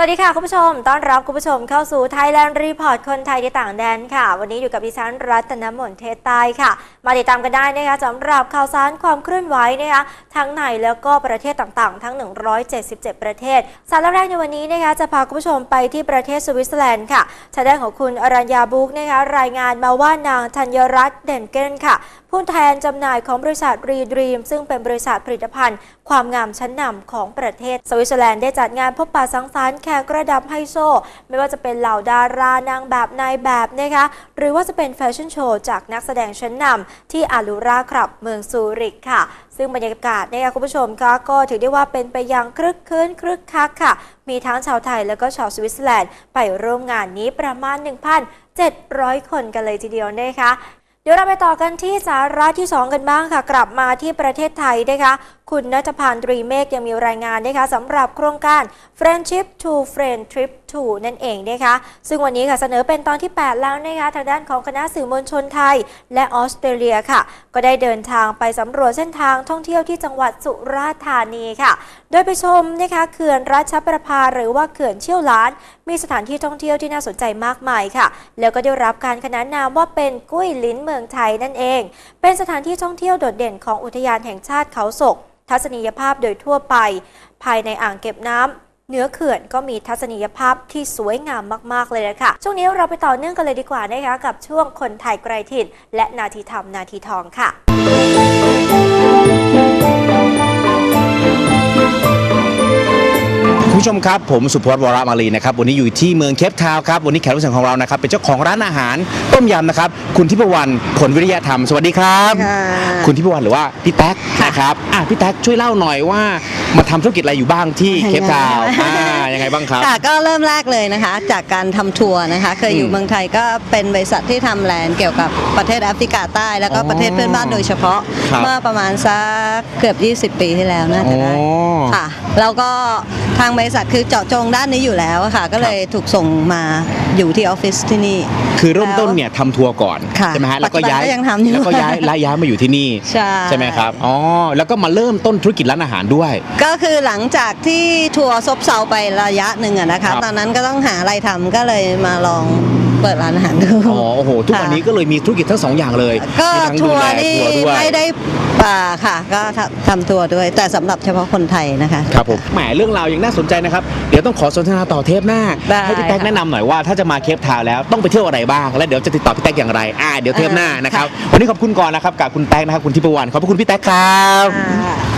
สวัสดีค่ะคุณผู้ชม ต้อนรับคุณผู้ชมเข้าสู่ Thailand Report คนไทยในต่างแดนค่ะ วันนี้อยู่กับดิฉันรัตนมนเทศใต้ค่ะ มาติดตามกันได้นะคะสำหรับข่าวสารความเคลื่อนไหวนะคะทั้งในแล้วก็ประเทศต่างๆ ทั้ง 177 ประเทศ สาระแรกในวันนี้นะคะจะพาคุณผู้ชมไปที่ประเทศสวิตเซอร์แลนด์ค่ะทางด้านของคุณอรัญญาบุ๊กนะคะรายงานมาว่านางธัญรัตน์เด่นเก้นค่ะผู้แทนจำหน่ายของบริษัทรีดรีมซึ่งเป็นบริษัทผลิตภัณฑ์ ความงามชั้นนำของประเทศ สวิตเซอร์แลนด์ได้จัดงานพบปะสังสรรค์แขกระดับไฮโซ ไม่ว่าจะเป็นเหล่าดารานางแบบนายแบบนะคะหรือว่าจะเป็นแฟชั่นโชว์จากนักแสดงชั้นนำที่อาลูราคลับเมืองซูริกค่ะ ซึ่งบรรยากาศนะคะคุณผู้ชมคะก็ถือได้ว่าเป็นไปอย่างคลึกคืนคลึกคักค่ะ มีทั้งชาวไทยแล้วก็ชาวสวิตเซอร์แลนด์ไปร่วมงานนี้ประมาณ 1,700 คนกันเลยทีเดียวนะคะ เดี๋ยวเราไปต่อกันที่สาระที่ 2 กันบ้างค่ะ กลับมาที่ประเทศไทยนะคะ คุณนัทพันธ์ตรีเมฆยังมีรายงานนะคะสำหรับโครงการ Friendship to Friend Trip to นั่นเองนะคะ ซึ่งวันนี้ค่ะเสนอเป็นตอนที่ 8 แล้วนะคะทางด้านของคณะสื่อมวลชนไทย และออสเตรเลียค่ะ ก็ได้เดินทางไปสำรวจเส้นทางท่องเที่ยวที่จังหวัดสุราษฎร์ธานีค่ะ โดยไปชมนะคะเขื่อนราชประภาหรือว่าเขื่อนเชี่ยวล้าน มีสถานที่ท่องเที่ยวที่น่าสนใจมากมายค่ะ แล้วก็ได้รับการขนานนามว่าเป็นกุ้ยลิ้นเมืองไทยนั่นเอง เป็นสถานที่ท่องเที่ยวโดดเด่นของอุทยานแห่งชาติเขาศก ทัศนียภาพโดยทั่วไป ภายในอ่างเก็บน้ำเหนือเขื่อนก็มีทัศนียภาพที่สวยงามมาก ๆ เลยนะคะช่วงนี้เราไปต่อเนื่องกันเลยดีกว่านะคะ กับช่วงคนไทยไกลถิ่น และนาทีธรรมนาทีทองค่ะ ผู้ชมครับผมสุพจน์วรมาลีนะครับวันนี้อยู่ที่เมืองเคปทาวน์ครับวันนี้แขกรับเชิญของเรานะครับเป็นเจ้าของร้านอาหารต้มยำนะครับคุณทิพวรรณผลวิริยธรรมสวัสดีครับค่ะคุณทิพวรรณหรือว่าพี่แท็กนะครับอะพี่แท็กช่วยเล่าหน่อยว่ามาทำธุรกิจอะไรอยู่บ้างที่เคปทาวน์อ่ายังไงบ้างครับค่ะก็เริ่มแรกเลยนะคะ จากการทำทัวร์นะคะ เคยออืยู่มเมืองไทยก็เป็นบริษัทที่ทำแลนด์เกี่ยวกับประเทศแอฟริกาใต้แล้วก็อ๋อประเทศเพื่อนบ้านโดยเฉพาะครับเมื่อประมาณสักเกือบ 20 ปีที่แล้วน่าจะได้อ๋อค่ะแล้วก็ ทางบริษัทคือเจาะจงด้านนี้อยู่แล้วอะค่ะ ก็เลยถูกส่งมาอยู่ที่ออฟฟิศที่นี่ คือเริ่มต้นเนี่ยทำทัวร์ก่อนค่ะใช่ไหมฮะแล้วก็ย้ายปัจจุบันก็ยังทำอยู่แล้วก็ย้ายย้ายย้ายมาอยู่ที่นี่ใช่ ไหมครับอ๋อแล้วก็มาเริ่มต้นธุรกิจร้านอาหารด้วย ก็คือหลังจากที่ทัวร์ซบเซาไประยะหนึ่งอะนะครัคะ บ ตอนนั้นก็ต้องหาอะไรทำก็เลยมาลอง เปิดร้านอาหารดูอ๋อโอ้โหทุกวันนี้ก็เลยมีธุรกิจทั้งสองอย่างเลยก็มีทั้งทัดูวแลร์นี่ทัวร์ด้วยไม่ได้ป่าค่ะ ก็ทำทำทัวร์ด้วย แต่สำหรับเฉพาะคนไทยนะคะครับผมแหมเรื่องราวยังน่าสนใจนะครับ เดี๋ยวต้องขอสนทนาต่อเทปหน้าได้ให้พี่แท็กค่ะแนะนำหน่อยว่าถ้าจะมาเคปทาวน์แล้วต้องไปเที่ยวอะไรบ้าง และเดี๋ยวจะติดต่อพี่แท็กอย่างไรอ่าเดี๋ยวเทปหน้าเออนะครับวันนี้ขอบคุณก่อนนะครับกับคุณแท็กนะครับคุณทิพวรรณขอบพระคุณพี่แท็กครับ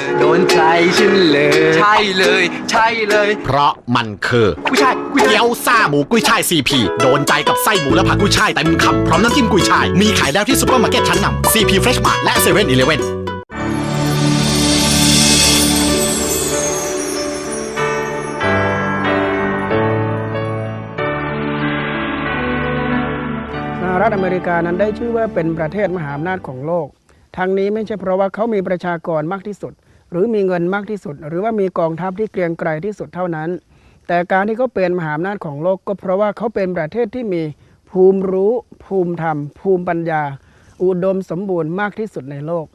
ช่โดนใจฉันเลย ใช่เลย ใช่เลยเพราะมันคือกุ้ยช่ายกุ้ยเตี๋ยวซ่าหมูกุ้ยช่ายซีพีโดนใจกับไส้หมูและผักกุ้ยช่ายเต็มคำพร้อมน้ำจิ้มกุ้ยช่าย มีขายแล้วที่ซุปเปอร์มาร์เก็ตชั้นนำซีพีเฟรชมาร์และเซเว่นอีเลเว่นสหรัฐอเมริกานั้นได้ชื่อว่าเป็นประเทศมหาอำนาจของโลก ทั้งนี้ไม่ใช่เพราะว่าเขามีประชากรมากที่สุด หรือมีเงินมากที่สุด หรือว่ามีกองทัพที่เกรียงไกรที่สุดเท่านั้น แต่การที่เขาเป็นมหาอำนาจของโลกก็เพราะว่าเขาเป็นประเทศที่มีภูมิรู้ ภูมิธรรม ภูมิปัญญา อุดมสมบูรณ์มากที่สุดในโลก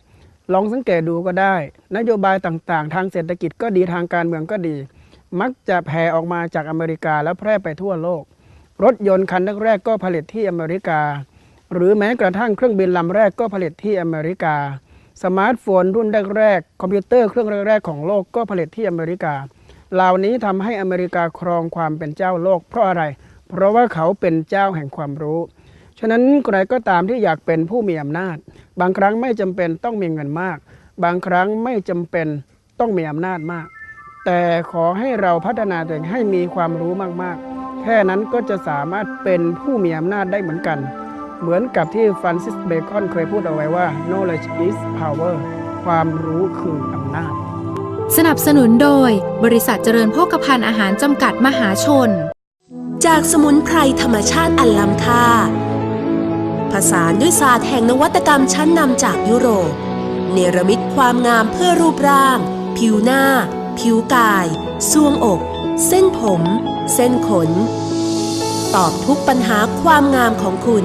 ลองสังเกตดูก็ได้ นโยบายต่างๆ ทางเศรษฐกิจก็ดีทางการเมืองก็ดี มักจะแผ่ออกมาจากอเมริกาแล้วแพร่ไปทั่วโลก รถยนต์คันแรกๆก็ผลิตที่อเมริกา หรือแม้กระทั่งเครื่องบินลำแรกก็ผลิตที่อเมริกา สมาร์ทโฟนรุ่นแรกๆ คอมพิวเตอร์เครื่องแรกๆของโลกก็ผลิตที่อเมริกา เหล่านี้ทำให้อเมริกาครองความเป็นเจ้าโลกเพราะอะไร เพราะว่าเขาเป็นเจ้าแห่งความรู้ ฉะนั้นใครก็ตามที่อยากเป็นผู้มีอำนาจ บางครั้งไม่จำเป็นต้องมีเงินมาก บางครั้งไม่จำเป็นต้องมีอำนาจมาก แต่ขอให้เราพัฒนาตัวเองให้มีความรู้มากๆ แค่นั้นก็จะสามารถเป็นผู้มีอำนาจได้เหมือนกัน เหมือนกับที่ฟรานซิสเบคอนเคยพูดเอาไว้ว่า knowledge is power ความรู้คืออำนาจ สนับสนุนโดย บริษัทเจริญโภคภัณฑ์อาหารจำกัดมหาชน จากสมุนไพรธรรมชาติอันล้ำค่า ผสานด้วยศาสตร์แห่งนวัตกรรมชั้นนำจากยุโรป เนรมิตความงามเพื่อรูปร่าง ผิวหน้า ผิวกายซวงอก เส้นผม เส้นขน ตอบทุกปัญหาความงามของคุณ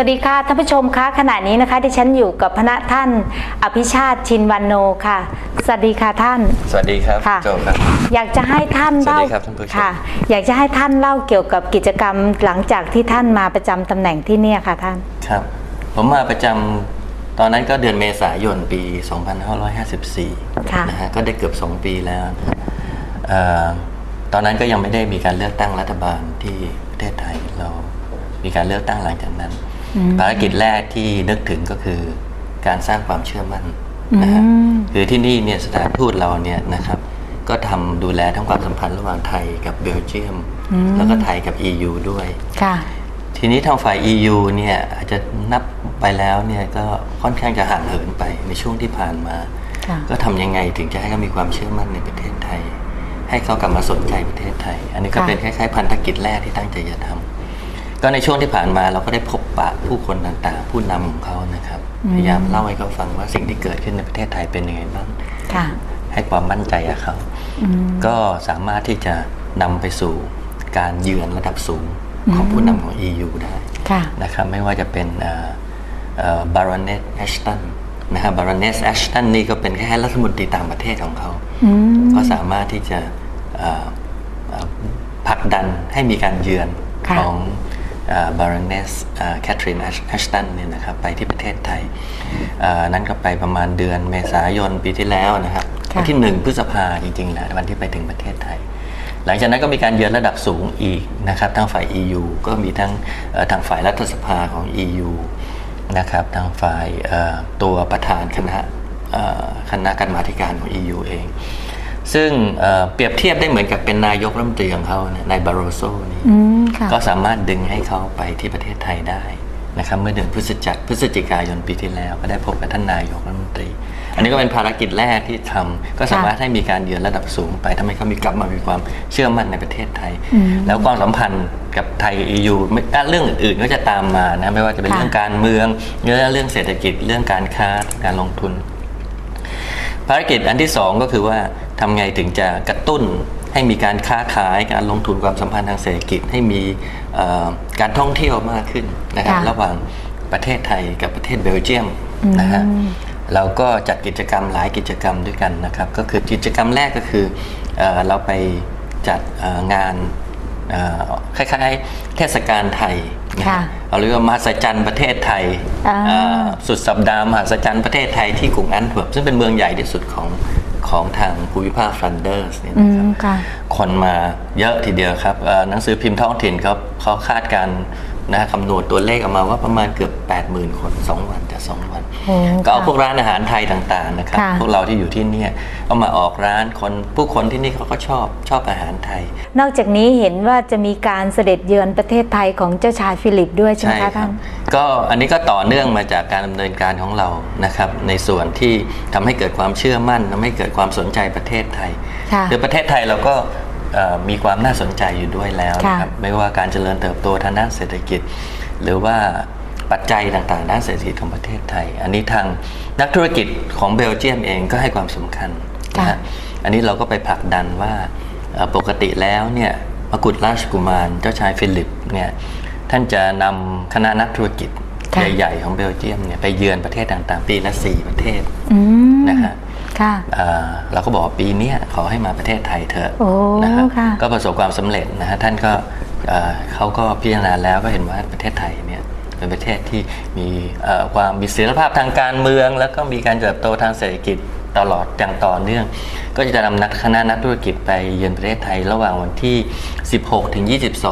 วัสดีค่ะท่านผู้ชมคะขณะนี้นะคะที่ฉันอยู่กับพระท่าน อภิชาติชินวันโนค่ะ สวัสดีค่ะท่าน สวัสดีครับค่ะโจครับ อยากจะให้ท่านสวัสเล่าดีครับท่านผู้ชม ค่ะ อยากจะให้ท่านเล่าเกี่ยวกับกิจกรรมหลังจากที่ท่านมาประจำตำแหน่งที่เนี่ยค่ะท่าน ครับ ผมมาประจำตอนนั้นก็เดือนเมษายนปี2554ค่ะนะฮะก็ได้เกือบ 2 ปีแล้วนะครับเอ่อตอนนั้นก็ยังไม่ได้มีการเลือกตั้งรัฐบาลที่ประเทศไทยเรา มีการเลือกตั้งหลังจากนั้นอืม ภารกิจแรกที่นึกถึงก็คือการสร้างความเชื่อมั่นนะฮะอืมคือที่นี่เนี่ยสถานทูตเราเนี่ยนะครับ ก็ทำดูแลทั้งความสัมพันธ์ระหว่างไทยกับเบลเยียมอืมแล้วก็ไทยกับ EU ด้วยค่ะทีนี้ทางฝ่าย EU เนี่ยอาจจะนับไปแล้วเนี่ยก็ค่อนข้างจะห่างเหินไปในช่วงที่ผ่านมาค่ะก็ทำยังไงถึงจะให้เขามีความเชื่อมั่นในประเทศไทย ให้เขากลับมาสนใจประเทศไทย อันนี้ก็ค่ะเป็นคล้ายๆพันธกิจแรกที่ตั้งใจจะทำ ก็ในช่วงที่ผ่านมาเราก็ได้พบปะผู้คนต่างๆ ผู้นำของเขานะครับอืมพยายามเล่าให้เขาฟังว่าสิ่งที่เกิดขึ้นในประเทศไทยเป็นยังไงบ้างค่ะให้ความมั่นใจกับเขาอืมก็สามารถที่จะนำไปสู่การเยือนระดับสูงของผู้นำของ EU ได้ค่ะนะครับไม่ว่าจะเป็นบารอนเนสแอชตันนะฮะบารอนเนสแอชตันนี่ก็เป็นแค่รัฐมนตรีต่างประเทศของเขาอืมก็สามารถที่จะเอ่อเอ่อผลักดันให้มีการเยือนค่ะของ บารอนเนสแคทรีนแอชตันเนี่ยนะครับไปที่ประเทศไทยเอ่อนั่นก็ไปประมาณเดือนเมษายนปีที่แล้วนะครับค่ะวันที่หนึ่งพฤษภาจริงๆแหละวันที่ไปถึงประเทศไทย หลังจากนั้นก็มีการเยือนระดับสูงอีกนะครับทางฝ่าย EU ก็มีทั้งเอ่อทางฝ่ายรัฐสภาของ EU นะครับทางฝ่ายเอ่อตัวประธานคณะเอ่อคณะกรรมาธิการของ EU เอง ซึ่งเอ่อเปรียบเทียบได้เหมือนกับเป็นนายกรัฐมนตรีของเขาเนี่ยนายบาโรโซนี่อืมค่ะก็สามารถดึงให้เขาไปที่ประเทศไทยได้นะครับเมื่อเดือนพฤศจิกพฤศจิกายนปีที่แล้ว ก็ได้พบกับท่านนายกรัฐมนตรี อันนี้ก็เป็นภารกิจแรกที่ทำก็สามารถให้มีการเยือนระดับสูงไปทำให้เขามีกลับมามีความเชื่อมั่นในประเทศไทยอืมแล้วความสัมพันธ์กับไทยกับ EU ไม่อะเรื่องอื่นๆก็จะตามมานะไม่ว่าจะเป็นค่ะเรื่องการเมืองเรื่องเรื่องเศรษฐกิจเรื่องการค้าการลงทุน ภารกิจอันที่สองก็คือว่าทำไงถึงจะกระตุ้นให้มีการค้าขายการลงทุนความสัมพันธ์ทางเศรษฐกิจให้มีเอ่อการท่องเที่ยวมากขึ้นนะครับค่ะระหว่างประเทศไทยกับประเทศเบลเยียมนะฮะอืมเราก็จัดกิจกรรมหลายกิจกรรมด้วยกันนะครับ ก็คือกิจกรรมแรกก็คือเออเราไปจัดเอ่องานเอ่อคล้ายๆ เทศกาลไทยนะค่ะฮะ เราเรียกว่ามหัศจรรย์ประเทศไทยอ่าเอ่อสุดสัปดาห์มหัศจรรย์ประเทศไทยที่กรุงแอนต์เวิร์ปซึ่งเป็นเมืองใหญ่ที่สุดของของทางภูมิภาคฟลันเดอร์สเนี่ยอืนะครับมค่ะคนมาเยอะทีเดียวครับเอ่อหนังสือพิมพ์ท้องถิ่นเขาเขาคาดการณ์ นะคำนวณตัวเลขออกมาว่าประมาณเกือบ 80,000 คน 2 วันแต่2วัน โอ้ก็เอาค่ะพวกร้านอาหารไทยต่างๆนะครับ ค่ะ พวกเราที่อยู่ที่เนี่ยเอามาออกร้านคนผู้คนที่นี่เขาก็ชอบชอบอาหารไทย นอกจากนี้เห็นว่าจะมีการเสด็จเยือนประเทศไทยของเจ้าชายฟิลิปด้วยใช่ไหมใช่คะครัท่าบนก็อันนี้ก็ต่อเนื่องมาจากการดำเนินการของเรานะครับ ในส่วนที่ทำให้เกิดความเชื่อมั่นทำให้เกิดความสนใจประเทศไทยค่ะคือประเทศไทยเราก็เอ่อ มีความน่าสนใจอยู่ด้วยแล้วนะครับค่ะไม่ว่าการเจริญเติบโตทางด้านเศรษฐกิจ หรือว่าปัจจัยต่างๆ ด้านเศรษฐกิจของประเทศไทย อันนี้ทางนักธุรกิจของเบลเยียมเองก็ให้ความสำคัญนะฮะอันนี้เราก็ไปผลักดันว่าเอ่อปกติแล้วเนี่ยมกุฎราชกุมารเจ้าชายฟิลิปเนี่ยท่านจะนำคณะนักธุรกิจค่ะใหญ่ๆของเบลเยียมเนี่ยไปเยือนประเทศต่างๆ ปีละสี่ประเทศอืมนะฮะค่ะอ่า เราก็บอกว่าปีเนี้ยขอให้มาประเทศไทยเถอะโอ้นะฮะค่ะก็ประสบความสำเร็จนะฮะท่านก็เอ่อเขาก็พิจารณาแล้วก็เห็นว่าประเทศไทยเนี่ยเป็นประเทศที่มีเอ่อความมีเสถียรภาพทางการเมือง แล้วก็มีการเติบโตทางเศรษฐกิจตลอดอย่างต่อเนื่อง ก็จะนำนักคณะนักธุรกิจไปเยือนประเทศไทยระหว่างวันที่ 16 ถึง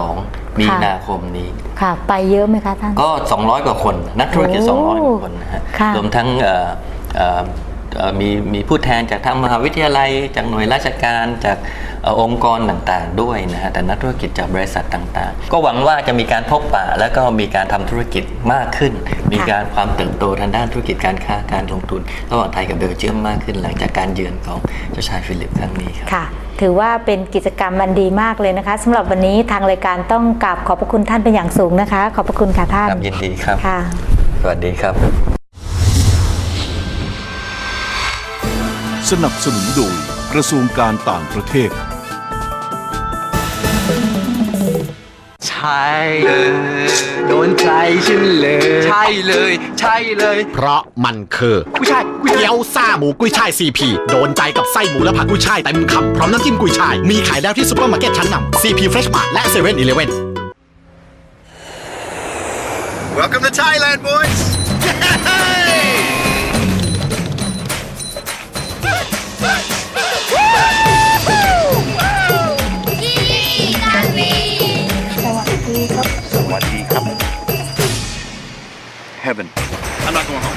22 มีนาคมนี้ ค่ะ ไปเยอะไหมคะท่าน ก็ 200 กว่าคน นักธุรกิจโอ้200 กว่าคนนะฮะค่ะรวมทั้ง เอ่อเอ่อเอ่อมีมีผู้แทนจากทางมหาวิทยาลัย จากหน่วยราชการจากเอ่อองค์กรต่างๆ ด้วยนะฮะแต่นักธุรกิจจากบริษัทต่างๆ ก็หวังว่าจะมีการพบปะแล้วก็มีการทำธุรกิจมากขึ้น มีการความเติบโตทางด้านธุรกิจการค้าการลงทุน ระหว่างไทยกับเบลเยียมมากขึ้น หลังจากการเยือนของเจ้าชายฟิลิปครั้งนี้ครับค่ะถือว่าเป็นกิจกรรมมันดีมากเลยนะคะสำหรับวันนี้ทางรายการต้องกราบขอบพระคุณท่านเป็นอย่างสูงนะคะ ขอบพระคุณค่ะท่านครับยินดีครับค่ะสวัสดีครับ สนับสนุนโดยกระทรวงการต่างประเทศ ใช่เลยโดนใจฉันเลย ใช่เลย ใช่เลยเพราะมันคือกุ้ยช่ายกุ้ยเตี๋ยวซ่าหมูกุ้ยช่ายซีพีโดนใจกับไส้หมูและผักกุ้ยช่ายเต็มคำพร้อมน้ำจิ้มกุ้ยช่าย มีขายแล้วที่ซุปเปอร์มาร์เก็ตชั้นนำซีพีเฟรชมาร์และเซเว่นอีเลฟเว่น Welcome to Thailand, boys! Heaven. I'm not going home.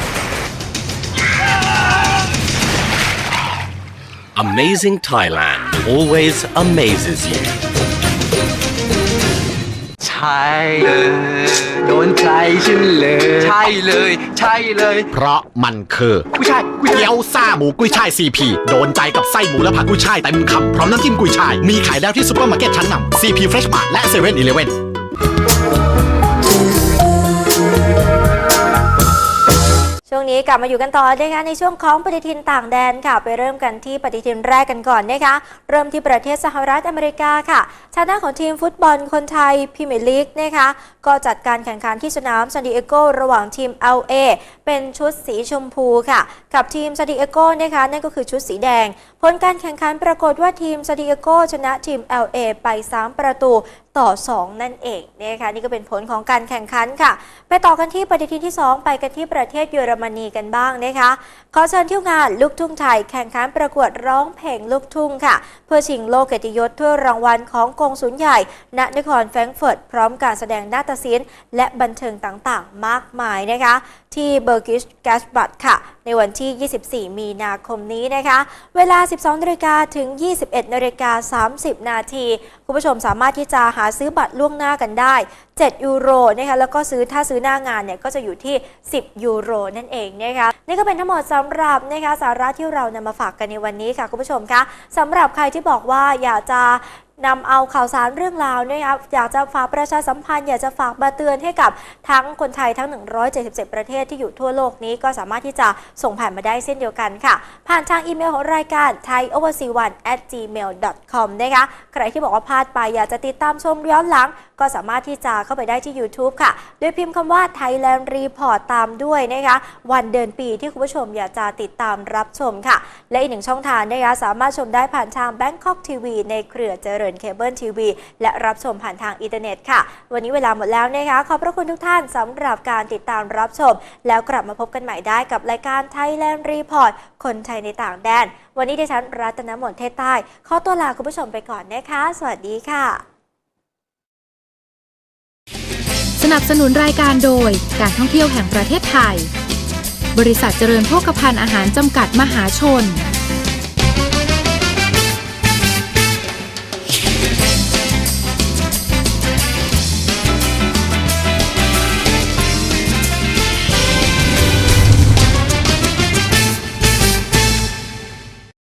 Amazing Thailand always amazes you. ใช่เลยโดนใจฉันเลย ใช่เลย ใช่เลย เพราะมันคือกุ้ยช่ายกุ้ยเตี๋ยวซ่าหมูกุ้ยช่ายซีพีโดนใจกับไส้หมูและผักกุ้ยช่ายเต็มคำพร้อมน้ำจิ้มกุ้ยช่าย มีขายแล้วที่ซุปเปอร์มาร์เก็ตชั้นนำซีพีเฟรชมาร์และเซเว่นอีเลฟเว่น นี้กลับมาอยู่กันต่อนะคะในช่วงของปฏิทินต่างแดนค่ะ ไปเริ่มกันที่ปฏิทินแรกกันก่อนนะคะเริ่มที่ประเทศสหรัฐอเมริกาค่ะชาติหน้าของทีมฟุตบอลคนไทยพรีเมียร์ลีกนะคะก็จัดการแข่งขันที่สนามซานดิเอโกระหว่างทีม LA เป็นชุดสีชมพูค่ะ กับทีมซานดิเอโกนะคะนั่นก็คือชุดสีแดง ผลการแข่งขันปรากฏว่าทีมซาดิเอโกชนะทีม LA ไป 3 ประตูต่อ 2 นั่นเองนะคะนี่ก็เป็นผลของการแข่งขันค่ะ ไปต่อกันที่ปฏิทินที่ 2 ไปกันที่ประเทศเยอรมนีกันบ้างนะคะ ขอเชิญเที่ยวงานลูกทุ่งไทยแข่งขันประกวดร้องเพลงลูกทุ่งค่ะ เพื่อชิงโลกเกียรติยศถ้วยรางวัลของกองศูนย์ใหญ่ณนครแฟรงก์เฟิร์ตพร้อมการแสดงนาฏศิลป์และบันเทิงต่างๆ มากมายนะคะ ที่เบอร์กิชแกสบัตค่ะในวันที่ 24 มีนาคมนี้นะคะ เวลา 12นาฬิกาถึง 21นาฬิกา30 นาที คุณผู้ชมสามารถที่จะหาซื้อบัตรล่วงหน้ากันได้ 7 ยูโรนะคะแล้วก็ซื้อถ้าซื้อหน้างานเนี่ยก็จะอยู่ที่ 10 ยูโรนั่นเองนะคะนี่ก็เป็นทั้งหมดสำหรับนะคะสาระที่เรานำมาฝากกันในวันนี้ค่ะคุณผู้ชมคะสำหรับใครที่บอกว่าอยากจะ นำเอาข่าวสารเรื่องราวนะคะอยากจะฝากประชาสัมพันธ์อยากจะฝากมาเตือนให้กับทั้งคนไทยทั้ง 177 ประเทศที่อยู่ทั่วโลกนี้ก็สามารถที่จะส่งผ่านมาได้เช่นเดียวกันค่ะ ผ่านทางอีเมลของรายการ thaioverseas1 at gmail com นะคะใครที่บอกว่าพลาดไปอยากจะติดตามชมย้อนหลัง ก็สามารถที่จะเข้าไปได้ที่ YouTube ค่ะ โดยพิมพ์คำว่า Thailand Report ตามด้วยนะคะวันเดือนปีที่คุณผู้ชมอยากจะติดตามรับชมค่ะ และอีกหนึ่งช่องทางนะคะสามารถชมได้ผ่านทาง Bangkok TV ในเครือเจริญเคเบิลทีวีและรับชมผ่านทางอินเทอร์เน็ตค่ะ วันนี้เวลาหมดแล้วนะคะ ขอบพระคุณทุกท่านสำหรับการติดตามรับชม แล้วกลับมาพบกันใหม่ได้กับรายการ Thailand Report คนไทยในต่างแดน วันนี้ดิฉันรัตนมนเทศใต้ ขอตัวลาคุณผู้ชมไปก่อนนะคะ สวัสดีค่ะ สนับสนุนรายการโดยการท่องเที่ยวแห่งประเทศไทย บริษัทเจริญโภคภัณฑ์อาหารจำกัดมหาชน